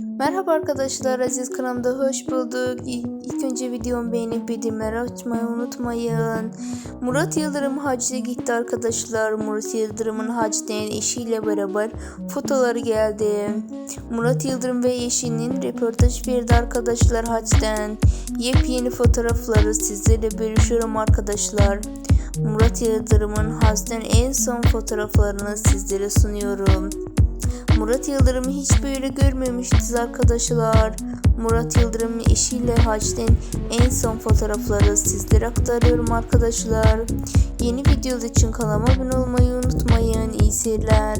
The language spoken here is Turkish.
Merhaba arkadaşlar, Aziz kanalımda hoş bulduk. İlk önce videomu beğenip bildirimleri açmayı unutmayın. Murat Yıldırım hacca gitti arkadaşlar. Murat Yıldırım'ın hacden eşiyle beraber fotoları geldi. Murat Yıldırım ve eşinin röportaj verdi arkadaşlar hacden. Yepyeni fotoğrafları sizlerle bölüşüyorum arkadaşlar. Murat Yıldırım'ın hacden en son fotoğraflarını sizlere sunuyorum. Murat Yıldırım'ı hiç böyle görmemiştiz arkadaşlar. Murat Yıldırım'ın eşiyle hacden en son fotoğrafları sizlere aktarıyorum arkadaşlar. Yeni videolar için kanalıma abone olmayı unutmayın. İyi seyirler.